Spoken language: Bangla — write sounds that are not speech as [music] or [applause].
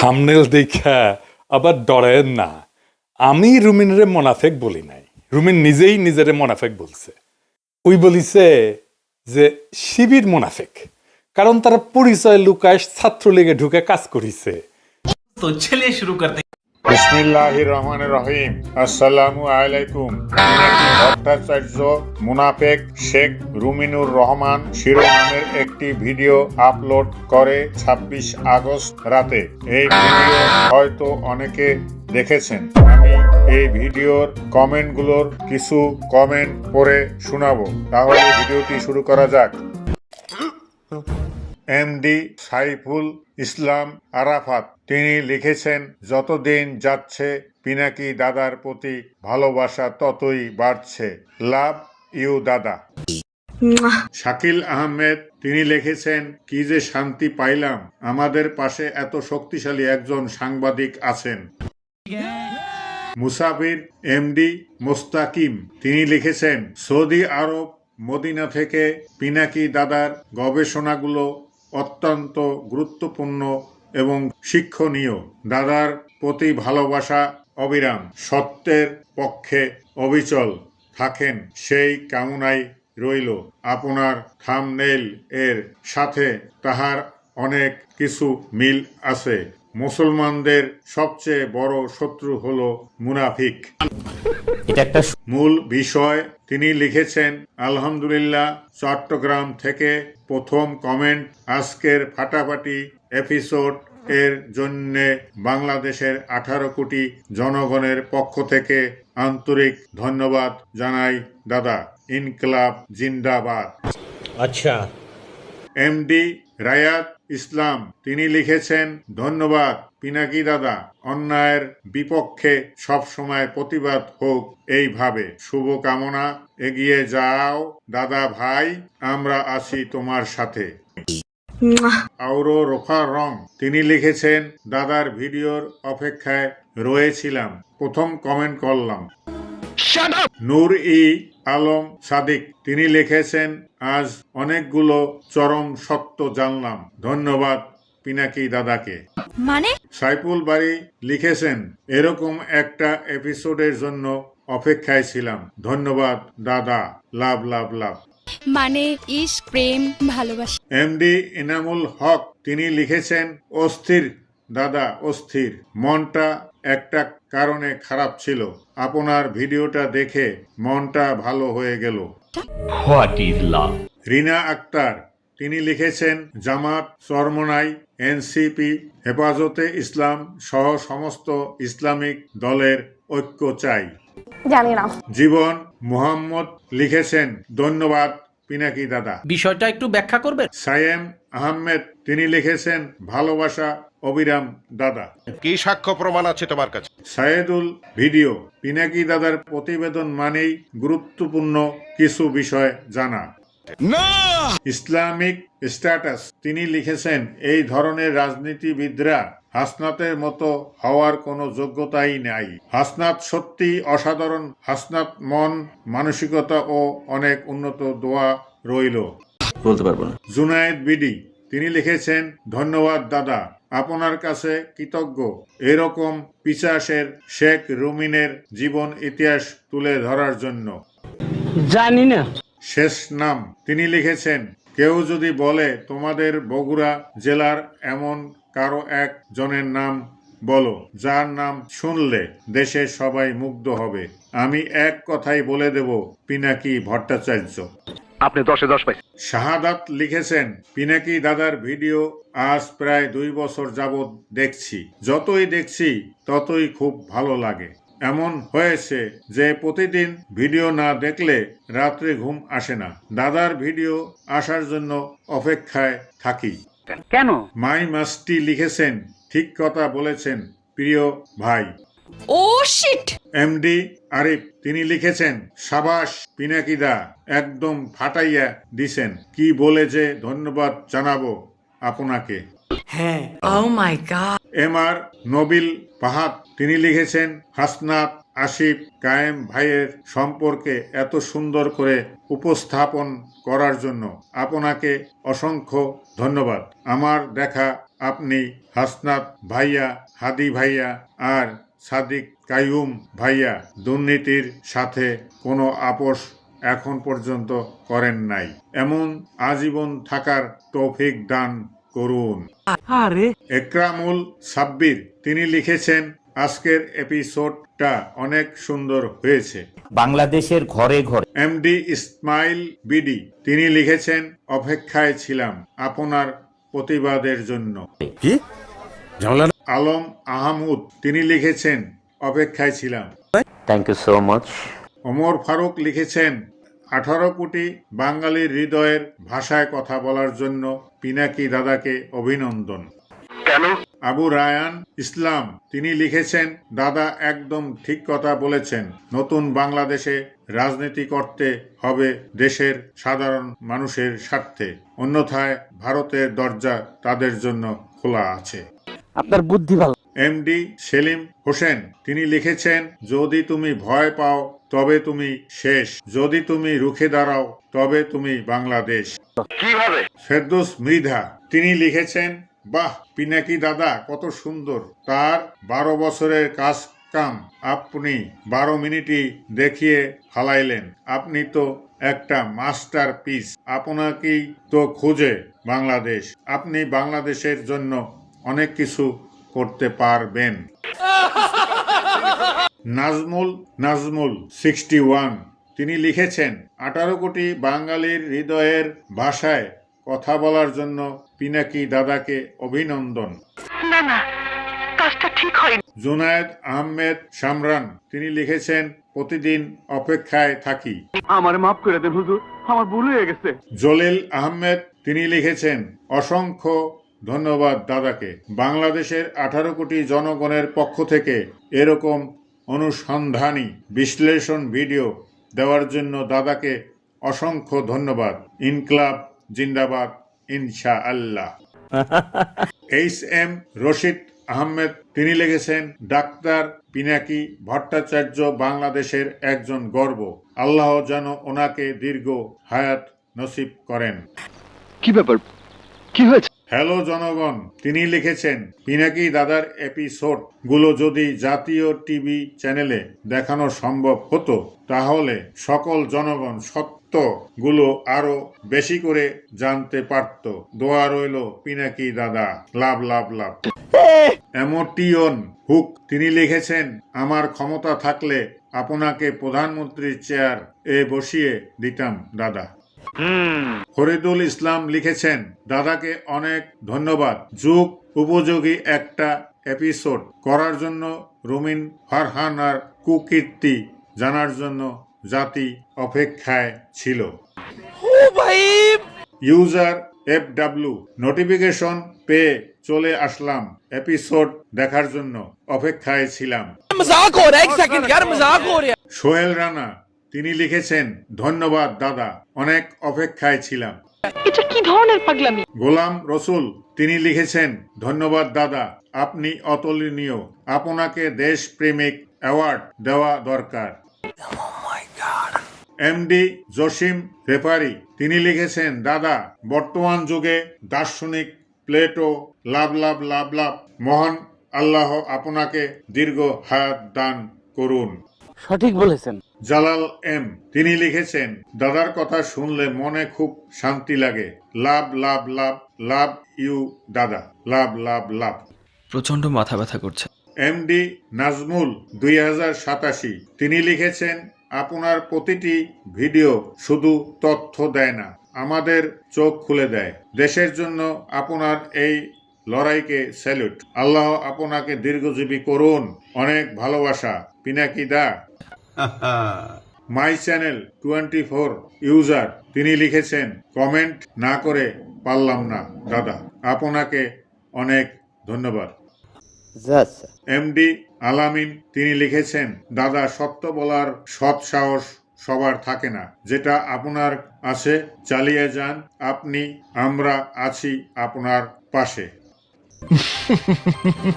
থামনেল দেখা আবার ডরেন না। আমি রুমিনরে মোনাফেক বলি নাই। রুমিন নিজেই নিজের মোনাফেক বলছে। ওই বলিছে যে, শিবির মোনাফেক। কারণ তারা পরিচয় লুকায় ছাত্রলীগে ঢুকে কাজ করিছে। তো ছেলে শুরু করতে রহিম আসসালামু আলাইকুম। ভট্টাচার্য মুনাফেক শেখ রুমিনুর রহমান শিরোনামের একটি ভিডিও আপলোড করে ২৬ আগস্ট রাতে। এই ভিডিও হয়তো অনেকে দেখেছেন। আমি এই ভিডিওর কমেন্টগুলোর কিছু কমেন্ট পড়ে শোনাবো। তাহলে ভিডিওটি শুরু করা যাক। এমডি সাইফুল ইসলাম আরাফাত। তিনি লিখেছেন যতদিন যাচ্ছে পিনাকি দাদার প্রতি ভালোবাসা ততই বাড়ছে। লাভ ইউ দাদা। শাকিল আহমেদ তিনি লিখেছেন কি যে শান্তি পাইলাম। আমাদের পাশে এত শক্তিশালী একজন সাংবাদিক আছেন। মুসাফির এমডি মোস্তাকিম তিনি লিখেছেন সৌদি আরব মদিনা থেকে পিনাকি দাদার গবেষণাগুলো অত্যন্ত গুরুত্বপূর্ণ এবং শিক্ষণীয়। দাদার প্রতি ভালোবাসা অবিরাম। সত্যের পক্ষে অবিচল থাকেন সেই কামনাই রইল। আপনার থামনেল এর সাথে তাহার অনেক কিছু মিল আছে। মুসলমানদের সবচেয়ে বড় শত্রু হলো মুনাফিক। মূল বিষয় তিনি লিখেছেন আলহামদুলিল্লাহ চট্টগ্রাম থেকে প্রথম কমেন্ট আজকের ফাটাফাটি এপিসোড এর জন্যে বাংলাদেশের আঠারো কোটি জনগণের পক্ষ থেকে আন্তরিক ধন্যবাদ জানাই দাদা। ইনকলাব জিন্দাবাদ। আচ্ছা। এমডি রায়াত ইসলাম। তিনি লিখেছেন ধন্যবাদ পিনাকি দাদা। অন্যায়ের বিপক্ষে সবসময় প্রতিবাদ হোক এইভাবে। শুভকামনা এগিয়ে যাও দাদা ভাই। আমরা আছি তোমার সাথে। আউরো রোফা রং। তিনি লিখেছেন দাদার ভিডিওর অপেক্ষায় রয়েছিলাম। প্রথম কমেন্ট করলাম। নূর ই আলম সাদিক। তিনি লিখেছেন আজ অনেকগুলো চরম সত্য জানলাম। ধন্যবাদ পিনাকি দাদাকে। মানে? সাইফুল বাড়ি লিখেছেন এরকম একটা এপিসোডের জন্য অপেক্ষায় ছিলাম। ধন্যবাদ দাদা। লাভ লাভ লাভ। মানে ইস প্রেম ভালোবাসা। এমডি ইনামুল হক তিনি লিখেছেন অস্থির দাদা অস্থির। মনটা একটা কারণে খারাপ ছিল। আপনার ভিডিওটা দেখে মনটা ভালো হয়ে গেল। What is love? রিনা আক্তার তিনি লিখেছেন জামাত চরমনাই এনসিপি হেফাজতে ইসলাম সহ সমস্ত ইসলামিক দলের ঐক্য চাই। জানি না। জীবন মোহাম্মদ লিখেছেন ধন্যবাদ পিনাকি দাদা। বিষয়টা একটু ব্যাখ্যা করবেন? সায়েম আহমেদ তিনি লিখেছেন ভালোবাসা অবিরাম দাদা। কি সাক্ষ্য প্রমাণ আছে তোমার কাছে? সায়েদুল ভিডিও। পিনাকি দাদার প্রতিবেদন মানেই গুরুত্বপূর্ণ কিছু বিষয় জানা। Islamic status. তিনি লিখেছেন এই ধরনের রাজনীতিবিদরা হাসনাতের মতো হওয়ার কোনো যোগ্যতাই নাই। হাসনাত সত্যি অসাধারণ। হাসনাত মন মানসিকতা ও অনেক উন্নত দোয়া রইল। বলতে পারব না। জুনায়েদ বিডি। তিনি লিখেছেন ধন্যবাদ দাদা। আপনার কাছে কৃতজ্ঞ। এরকম পিচাসের শেখ রুমিনের জীবন ইতিহাস তুলে ধরার জন্য। জানি না। শেষ নাম। তিনি লিখেছেন কেউ যদি বলে তোমাদের বগুড়া জেলার এমন কারও এক জনের নাম বলো যার নাম শুনলে দেশের সবাই মুগ্ধ হবে। আমি এক কথাই বলে দেব পিনাকি ভট্টাচার্য। আপনি দশে দশ পাইছেন। শাহাদাত লিখেছেন পিনাকি দাদার ভিডিও আজ প্রায় দুই বছর যাবৎ দেখছি। যতই দেখছি ততই খুব ভালো লাগে। এমন হয়েছে যে প্রতিদিন ভিডিও না দেখলে রাত্রে ঘুম আসে না। দাদার ভিডিও আসার জন্য অপেক্ষায় থাকি। কেন? মাই মাস্টি লিখেছেন ঠিক কথা বলেছেন প্রিয় ভাই। ও শিট এমডি আরিফ তিনি লিখেছেন সাবাস পিনাকিদা একদম ফাটাইয়া দিছেন। কি বলে যে ধন্যবাদ জানাব আপনাকে। হ্যাঁ ও my God M R Nabil পাহাত তিনি লিখেছেন হাসনাত আসিফ কায়েম ভাইয়ের সম্পর্কে এত সুন্দর করে উপস্থাপন করার জন্য আপনাকে অসংখ্য ধন্যবাদ। আমার দেখা আপনি হাসনাত ভাইয়া হাদি ভাইয়া আর সাদিক কাইয়ুম ভাইয়া দুর্নীতির সাথে কোনো আপোষ এখন পর্যন্ত করেন নাই। এমন আজীবন থাকার তৌফিক দান করুন। আরে! একরামুল সাব্বির তিনি লিখেছেন আজকের এপিসোডটা অনেক সুন্দর হয়েছে। বাংলাদেশের ঘরে ঘরে। এমডি ইসমাইল বিডি তিনি লিখেছেন অপেক্ষায় ছিলাম আপনার প্রতিবাদের জন্য। কি? আলম আহমুদ তিনি লিখেছেন অপেক্ষায় ছিলাম। Thank you so much Omar Faruk লিখেছেন আঠারো কোটি বাঙালির হৃদয়ের ভাষায় কথা বলার জন্য পিনাকি দাদাকে অভিনন্দন। কেন? আবু রায়ান ইসলাম তিনি লিখেছেন দাদা একদম ঠিক কথা বলেছেন নতুন বাংলাদেশে রাজনীতি করতে হবে দেশের সাধারণ মানুষের স্বার্থে। অন্যথায় ভারতের দরজা তাদের জন্য খোলা আছে। আপনার বুদ্ধি ভালো। এমডি সেলিম হোসেন তিনি লিখেছেন যদি তুমি ভয় পাও তবে তুমি শেষ। যদি তুমি রুখে দাঁড়াও তবে তুমি বাংলাদেশ। কীভাবে? ফেরদৌস মৃধা তিনি লিখেছেন বাহ, পিনাকি দাদা, কত সুন্দর। তার বারো বছরের কাজ কাম আপনি বারো মিনিটই দেখিয়ে ফালাইলেন। আপনি তো একটা মাস্টার পিস। আপনাকেই তো খুঁজে বাংলাদেশ। আপনি বাংলাদেশের জন্য অনেক কিছু করতে পারবেন। Nazmul Nazmul sixty one. তিনি লিখেছেন, আঠারো কোটি বাঙালির হৃদয়ের ভাষায় কথা বলার জন্য পিনাকি দাদাকে অভিনন্দন। জুনায়েদ আহমেদ সামরান তিনি লিখেছেন প্রতিদিন অপেক্ষায় থাকি। আমার মাফ করে দেন হুজুর আমার ভুল হয়ে গেছে। জলিল আহমেদ তিনি লিখেছেন অসংখ্য ধন্যবাদ দাদাকে। বাংলাদেশের আঠারো কোটি জনগণের পক্ষ থেকে এরকম অনুসন্ধানী বিশ্লেষণ ভিডিও দেওয়ার জন্য দাদাকে অসংখ্য ধন্যবাদ। ইনকলাব জিন্দাবাদ ইনশা আল্লাহ এইচ এম রশিদ আহমেদ, তিনি লিখেছেন, ডাক্তার পিনাকি ভট্টাচার্য বাংলাদেশের একজন গর্ব। আল্লাহ যেন ওনাকে দীর্ঘ হায়াত নসিব করেন। কি ব্যাপার? কি হয়েছে? হ্যালো জনগণ, তিনি লিখেছেন, পিনাকি দাদার এপিসোডগুলো যদি জাতীয় টিভি চ্যানেলে দেখানো সম্ভব হতো, তাহলে সকল জনগণ সত্যগুলো আরও বেশি করে জানতে পারত। দোয়া রইল, পিনাকি দাদা। লাভ লাভ লাভ। এমোটিয়ন হুক, তিনি লিখেছেন, আমার ক্ষমতা থাকলে আপনাকে প্রধানমন্ত্রীর চেয়ার এ বসিয়ে দিতাম, দাদা। ফরিদুল ইসলাম লিখেছেন দাদাকে অনেক ধন্যবাদ। যুগ উপযোগী একটা এপিসোড। করার জন্য রুমিন ফারহানার কুকীর্তি জানার জন্য জাতি অপেক্ষায় ছিল। ইউজার এফ ডাব্লিউ নোটিফিকেশন পেয়ে চলে আসলাম। এপিসোড দেখার জন্য অপেক্ষায় ছিলাম। সোহেল রানা তিনি লিখেছেন ধন্যবাদ দাদা অনেক অপেক্ষায় ছিলাম। এটা কি ধরনের পাগলামি? গোলাম রসুল তিনি লিখেছেন ধন্যবাদ দাদা আপনি অতুলনীয়। আপনাকে দেশ প্রেমিক অ্যাওয়ার্ড দেওয়া দরকার। এমডি জসিম রেফারি তিনি লিখেছেন দাদা বর্তমান যুগে দার্শনিক প্লেটো লাভ লাভ লাভ লাভ মহান আল্লাহ আপনাকে দীর্ঘ হায়াত দান করুন। সঠিক বলেছেন। জালাল এম তিনি লিখেছেন দাদার কথা শুনলে মনে খুব শান্তি লাগে। লাভ লাভ লাভ লাভ ইউ দাদা। লাভ লাভ লাভ। প্রচণ্ড মাথা ব্যথা করছে। এমডি নাজমুল দুই হাজার সাতাশি। তিনি লিখেছেন আপনার প্রতিটি ভিডিও শুধু তথ্য দেয় না আমাদের চোখ খুলে দেয়। দেশের জন্য আপনার এই লড়াইকে স্যালুট। আল্লাহ আপনাকে দীর্ঘজীবী করুন অনেক ভালোবাসা। Pinaki da. [laughs] My channel twenty four user তিনি লিখেছেন কমেন্ট না করে পারলাম না দাদা। আপনাকে অনেক ধন্যবাদ। এমডি আলামিন তিনি লিখেছেন দাদা সত্য বলার সৎ সাহস সবার থাকে না। যেটা আপনার আছে চালিয়ে যান। আপনি আমরা আছি আপনার পাশে। 嗯哼哼哼哼哼